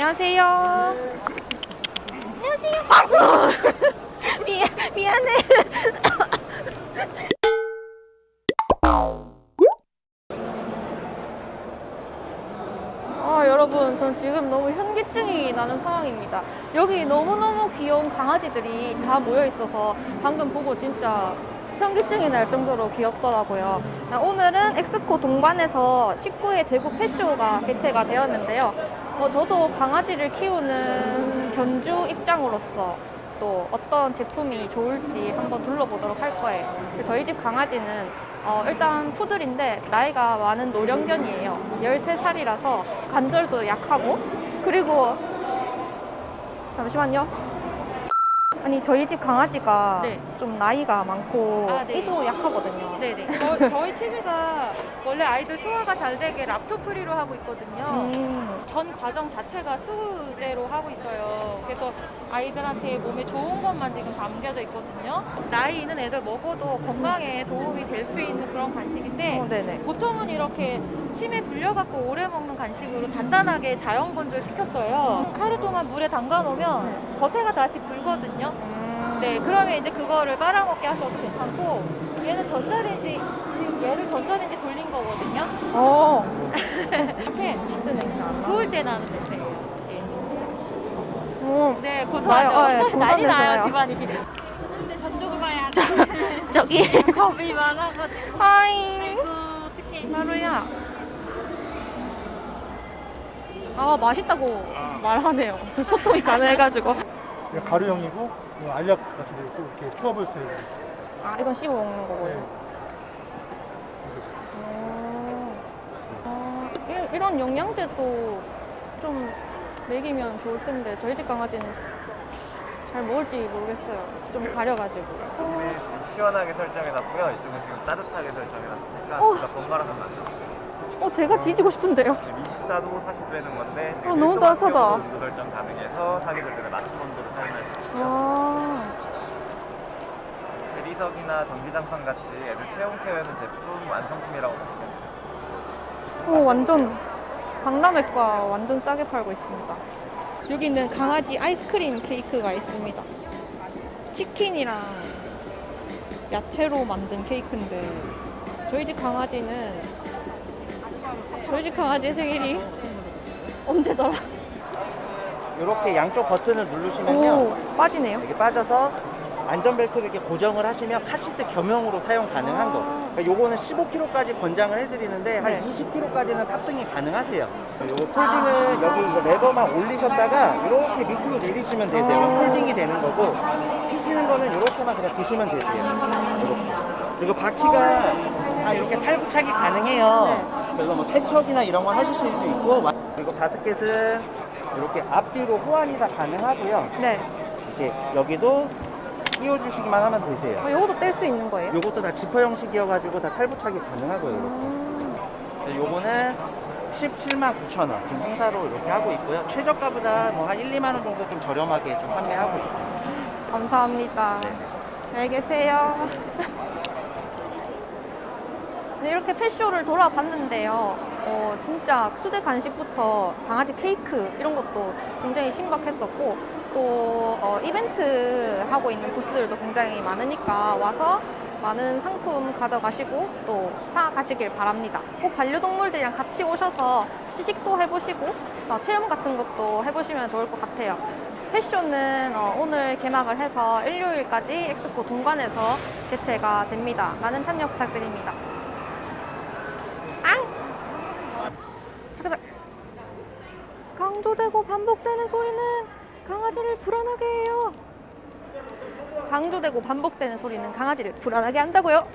안녕하세요. 안녕하세요. 미, 미안해. 아, 여러분, 전 지금 너무 현기증이 나는 상황입니다. 여기 너무너무 귀여운 강아지들이 다 모여 있어서 방금 보고 진짜 현기증이 날 정도로 귀엽더라고요. 아, 오늘은 엑스코 동반에서 19회 대구 패쇼가 개최가 되었는데요. 어, 저도 강아지를 키우는 견주 입장으로서 또 어떤 제품이 좋을지 한번 둘러보도록 할 거예요. 저희 집 강아지는 어, 일단 푸들인데 나이가 많은 노령견이에요. 13살이라서 관절도 약하고 그리고 잠시만요. 아니 저희 집 강아지가 네. 좀 나이가 많고 아, 네. 이도 약하거든요. 네네. 저, 저희 치즈가 원래 아이들 소화가 잘 되게 랍토프리로 하고 있거든요. 음, 전 과정 자체가 수제로 하고 있어요. 그래서 아이들한테 몸에 좋은 것만 지금 담겨져 있거든요. 나이 있는 애들 먹어도 건강에 도움이 될 수 있는 그런 간식인데 어, 네네. 보통은 이렇게 침에 불려갖고 오래 먹는 간식으로 단단하게 자연 건조를 시켰어요. 하루 동안 물에 담가 놓으면 겉에가 다시 불거든요. 음, 네, 그러면 이제 그거를 빨아먹게 하셔도 괜찮고 얘는 전자레인지 지금 얘를 전자레인지 돌린 거거든요. 어, 이렇게 치즈 냄새 안 나. 구울 때 나는. 예. 어, 네, 나요? 고소하죠. 어, 예, 고소한 난리 냄새 나요, 나요. 집안이. 근데 저쪽을 봐야 저기. 겁이 많아가지고 하이. 아이고 어떡해 마루야. 아 맛있다고 말하네요. 저 소통이 가능해가지고. 이거 가루형이고 이거 알약 같은 거 있고 이렇게 추어볼 수 있는 아 이건 씹어 먹는 거고요. 네. 어, 어, 이- 이런 영양제도 좀 먹이면 좋을 텐데 저희 집 강아지는 잘 먹을지 모르겠어요. 좀 가려가지고. 네, 지금 시원하게 설정해놨고요. 이쪽은 지금 따뜻하게 설정해놨으니까 어. 둘다 번갈아서 만들어요. 어 제가 지지고 싶은데요. 지금 24도 40도는 건데 지금 어, 너무 따뜻하다. 온도 설정 가능해서 사계절 때는 낮춘 온도를 사용할 수 있고요. 아, 대리석이나 전기장판 같이 애들 체온 케어하는 제품 완성품이라고 보시면 돼요. 오 완전 박람회과 완전 싸게 팔고 있습니다. 여기는 강아지 아이스크림 케이크가 있습니다. 치킨이랑 야채로 만든 케이크인데 저희 집 강아지는 집 강아지의 생일이 언제더라? 이렇게 양쪽 버튼을 누르시면요. 오 빠지네요. 이렇게 빠져서 안전벨트를 이렇게 고정을 하시면 카시트 겸용으로 사용 가능한 거. 그러니까 요거는 15kg까지 권장을 해드리는데 네. 한 20kg까지는 탑승이 가능하세요. 요거 폴딩을 여기 이거 레버만 올리셨다가 이렇게 밑으로 내리시면 되세요. 그럼 폴딩이 되는 거고 피시는 거는 이렇게만 그냥 두시면 되세요. 이렇게. 그리고 바퀴가 다 이렇게 탈부착이 가능해요 그래서 뭐 세척이나 이런 거 하실 수도 있고 그리고 바스켓은 이렇게 앞뒤로 호환이 다 가능하고요 네. 이렇게 여기도 끼워주시기만 하면 되세요. 어, 이것도 뗄 수 있는 거예요? 요것도 다 지퍼 형식이어가지고 다 탈부착이 가능하고요. 이렇게. 음, 그래서 요거는 17만 9천 원 지금 행사로 이렇게 하고 있고요. 최저가보다 뭐 한 1, 2만 원 정도 좀 저렴하게 좀 판매하고 있고요. 감사합니다. 네. 안녕히 계세요. 네, 이렇게 패쇼를 돌아봤는데요. 어, 진짜 수제 간식부터 강아지 케이크 이런 것도 굉장히 신박했었고 또 어, 이벤트 하고 있는 부스들도 굉장히 많으니까 와서 많은 상품 가져가시고 또 사가시길 바랍니다. 꼭 반려동물들이랑 같이 오셔서 시식도 해보시고 어, 체험 같은 것도 해보시면 좋을 것 같아요. 패쇼는 어, 오늘 개막을 해서 일요일까지 엑스포 동관에서 개최가 됩니다. 많은 참여 부탁드립니다. 앙! 잠깐, 잠깐. 강조되고 반복되는 소리는 강아지를 불안하게 해요. 강조되고 반복되는 소리는 강아지를 불안하게 한다고요?